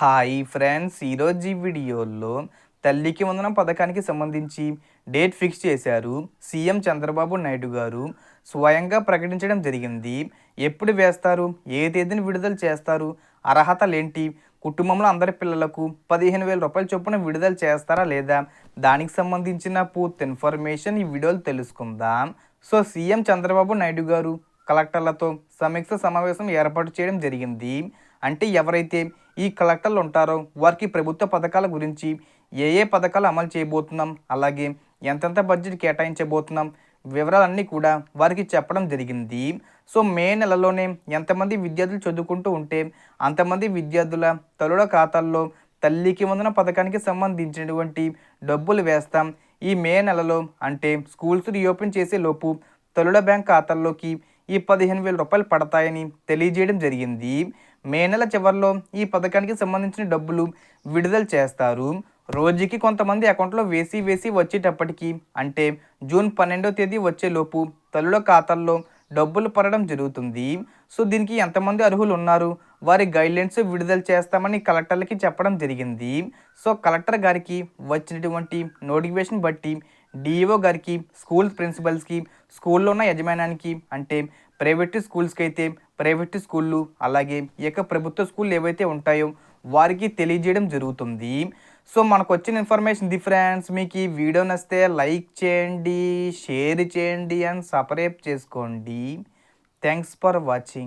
Hi friends ఈరోజు ఈ వీడియోలో తల్లికి వందనం పథకానికి సంబంధించి డేట్ ఫిక్స్ చేశారు సీఎం చంద్రబాబు నాయుడు గారు. స్వయంగా ప్రకటించడం జరిగింది. ఎప్పుడు వేస్తారు? ఏ తేదీని విడుదల చేస్తారు? అర్హతలేంటి కుటుంబంలో అందరి పిల్లలకు పదిహేను వేల రూపాయల చొప్పున విడుదల చేస్తారా లేదా? దానికి సంబంధించిన పూర్తి ఇన్ఫర్మేషన్ ఈ వీడియోలో తెలుసుకుందాం. సో సీఎం చంద్రబాబు నాయుడు గారు కలెక్టర్లతో సమీక్ష సమావేశం ఏర్పాటు చేయడం జరిగింది. అంటే ఎవరైతే ఈ కలెక్టర్లు ఉంటారో వారికి ప్రభుత్వ పథకాల గురించి ఏ ఏ పథకాలు అమలు చేయబోతున్నాం అలాగే ఎంతెంత బడ్జెట్ కేటాయించబోతున్నాం వివరాలన్నీ కూడా వారికి చెప్పడం జరిగింది. సో మే నెలలోనే ఎంతమంది విద్యార్థులు చదువుకుంటూ ఉంటే అంతమంది విద్యార్థుల తల్లుల ఖాతాల్లో తల్లికి వందన పథకానికి సంబంధించినటువంటి డబ్బులు వేస్తాం. ఈ మే నెలలో అంటే స్కూల్స్ రీఓపెన్ చేసే లోపు తల్లుల బ్యాంక్ ఖాతాల్లోకి ఈ పదిహేను వేల రూపాయలు పడతాయని తెలియజేయడం జరిగింది. మే నెల చివరిలో ఈ పథకానికి సంబంధించిన డబ్బులు విడుదల చేస్తారు. రోజుకి కొంతమంది అకౌంట్లో వేసి వేసి వచ్చేటప్పటికి అంటే జూన్ పన్నెండో తేదీ వచ్చేలోపు తల్లుల ఖాతాల్లో డబ్బులు పడడం జరుగుతుంది. సో దీనికి ఎంతమంది అర్హులు ఉన్నారు? వారి గైడ్లైన్స్ విడుదల చేస్తామని కలెక్టర్లకి చెప్పడం జరిగింది. సో కలెక్టర్ గారికి వచ్చినటువంటి నోటిఫికేషన్ బట్టి డిఈఓ గారికి స్కూల్ ప్రిన్సిపల్స్కి స్కూల్లో ఉన్న యజమానానికి అంటే ప్రైవేట్ స్కూల్స్కి అయితే ప్రైవేట్ స్కూళ్ళు అలాగే ఇక ప్రభుత్వ స్కూళ్ళు ఏవైతే ఉంటాయో వారికి తెలియజేయడం జరుగుతుంది. సో మనకు వచ్చిన ఇన్ఫర్మేషన్ ది ఫ్రెండ్స్ మీకు ఈ వీడియో నచ్చితే లైక్ చేయండి షేర్ చేయండి అండ్ సపరేట్ చేసుకోండి. Thanks for watching.